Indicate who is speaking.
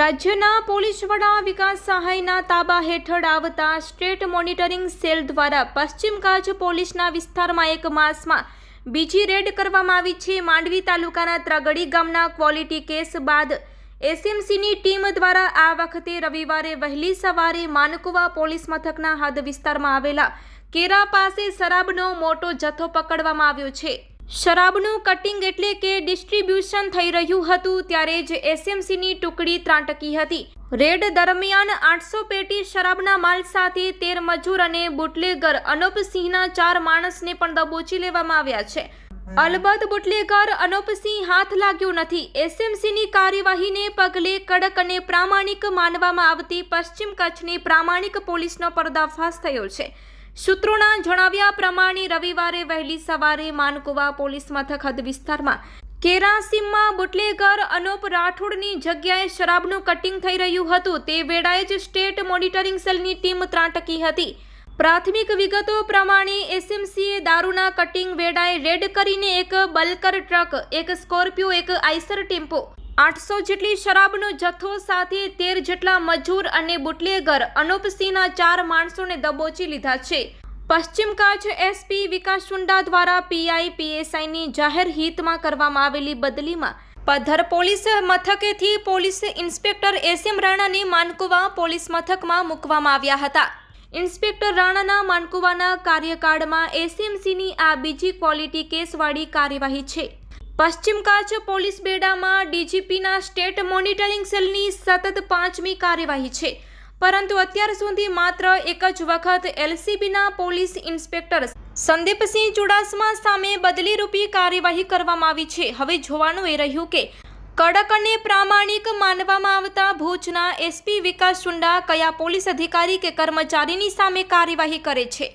Speaker 1: રાજ્યના પોલીસ વડા વિકાસ સહાયના તાબા હેઠળ આવતા સ્ટેટ મોનિટરિંગ સેલ દ્વારા પશ્ચિમ કચ્છ પોલીસના વિસ્તારમાં એક માસમાં બીજી રેડ કરવામાં આવી છે. માંડવી તાલુકાના ત્રગડી ગામના ક્વોલિટી કેસ બાદ એસએમસીની ટીમ દ્વારા આ વખતે રવિવારે વહેલી સવારે માનકુવા પોલીસ મથકના હદ વિસ્તારમાં આવેલા કેરા પાસે શરાબનો મોટો જથ્થો પકડવામાં આવ્યો છે. શરાબનું કટિંગ એટલે કે ડિસ્ટ્રીબ્યુશન થઈ રહ્યું હતું ત્યારે જ એસએમસીની ટુકડી ત્રાટકી હતી. રેડ દરમિયાન આઠસો પેટી શરાબના માલ સાથે તેર મજૂર અને બુટલેગર અનુપસિંહના ચાર માણસને પણ દબોચી લેવામાં આવ્યા છે. અલબત્ત બુટલેગર અનુપસિંહ હાથ લાગ્યો નથી. એસએમસીની કાર્યવાહીને પગલે કડક અને પ્રામાણિક માનવામાં આવતી પશ્ચિમ કચ્છની પ્રામાણિક પોલીસનો પર્દાફાશ થયો છે. સૂત્રોના જણાવ્યા પ્રમાણે રવિવારે વહેલી સવારે માનકુવા પોલીસ મથક હદ વિસ્તારમાં કેરાસીમમાં બુટલેગર અનુપ રાઠોડની જગ્યાએ શરાબનું કટિંગ થઈ રહ્યું હતું. તે વેળાએ જ સ્ટેટ મોનિટરિંગ સેલની ટીમ ત્રાટકી હતી. પ્રાથમિક વિગતો પ્રમાણે એસએમસીએ દારૂના કટિંગ વેળાએ રેડ કરીને એક બલ્કર ટ્રક, એક સ્કોર્પિયો, એક આઈસર ટેમ્પો આઠસો જેટલી શરાબનો જથ્થો સાથે તેર જેટલા મજૂર અને બુટલેગર અનુપસિંહના ચાર માણસોને દબોચી લીધા છે. પશ્ચિમ કચ્છ એસપી વિકાસ ચુંડા દ્વારા પીઆઈ, પીએસઆઈની જાહેર હિતમાં કરવામાં આવેલી બદલીમાં પધ્ધર પોલીસ મથકેથી પોલીસ ઇન્સ્પેક્ટર એસએમ રાણાને માનકુવા પોલીસ મથકમાં મૂકવામાં આવ્યા હતા. ઇન્સ્પેક્ટર રાણાના માનકુવાના કાર્યકાળમાં એસએમસીની આ બીજી ક્વોલિટી કેસવાળી કાર્યવાહી છે. પશ્ચિમ કચ્છ પોલીસ બેડામાં ડીજીપીના સ્ટેટ મોનિટરિંગ સેલની સતત પાંચમી કાર્યવાહી છે. પરંતુ અત્યાર સુધી માત્ર એક જ વખત એલસીબીના પોલીસ ઇન્સ્પેક્ટર સંદીપસિંહ ચુડાસમા સામે બદલીરૂપી કાર્યવાહી કરવામાં આવી છે. હવે જોવાનું એ રહ્યું કે કડક અને પ્રામાણિક માનવામાં આવતા ભુજના એસપી વિકાસ ચુંડા કયા પોલીસ અધિકારી કે કર્મચારીની સામે કાર્યવાહી કરે છે?